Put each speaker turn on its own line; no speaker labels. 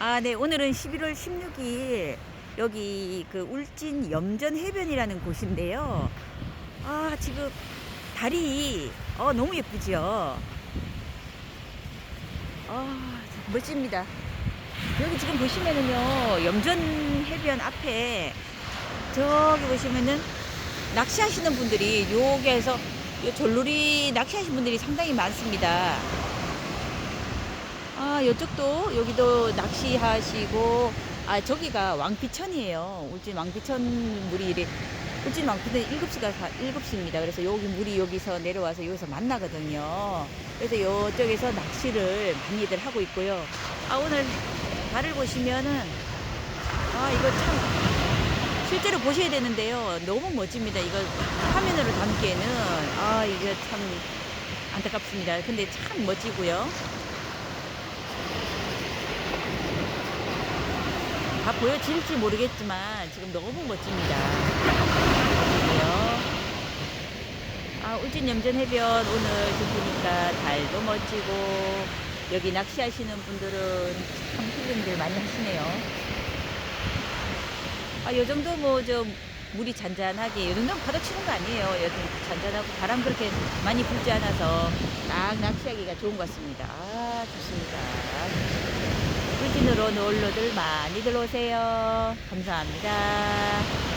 아, 네. 오늘은 11월 16일 여기 그 울진 염전 해변이라는 곳인데요. 아, 지금 달이 어, 너무 예쁘죠? 아, 멋집니다. 여기 지금 보시면은요, 염전 해변 앞에 저기 보시면은 낚시하시는 분들이 여기에서 요 졸놀이 낚시하시는 분들이 상당히 많습니다. 아, 이쪽도 여기도 낚시하시고 아, 저기가 왕피천이에요. 울진 왕피천 물이 이래 울진 왕피천 7시가 7시입니다. 그래서 여기 물이 여기서 내려와서 여기서 만나거든요. 그래서 이쪽에서 낚시를 많이들 하고 있고요. 아, 오늘 달을 보시면은 아, 이거 참 실제로 보셔야 되는데요. 너무 멋집니다. 이거 화면으로 담기에는 아, 이게 참 안타깝습니다. 근데 참 멋지고요. 다 보여질지 모르겠지만 지금 너무 멋집니다. 아, 울진 염전 해변 오늘 좀 보니까 달도 멋지고 여기 낚시하시는 분들은 참 힐링들 많이 하시네요. 아, 요 정도 뭐좀 물이 잔잔하게 요 정도는 파도 치는 거 아니에요. 여튼 잔잔하고 바람 그렇게 많이 불지 않아서 딱 낚시하기가 좋은 것 같습니다. 아, 좋습니다. 울진으로 놀러들 많이들 오세요. 감사합니다.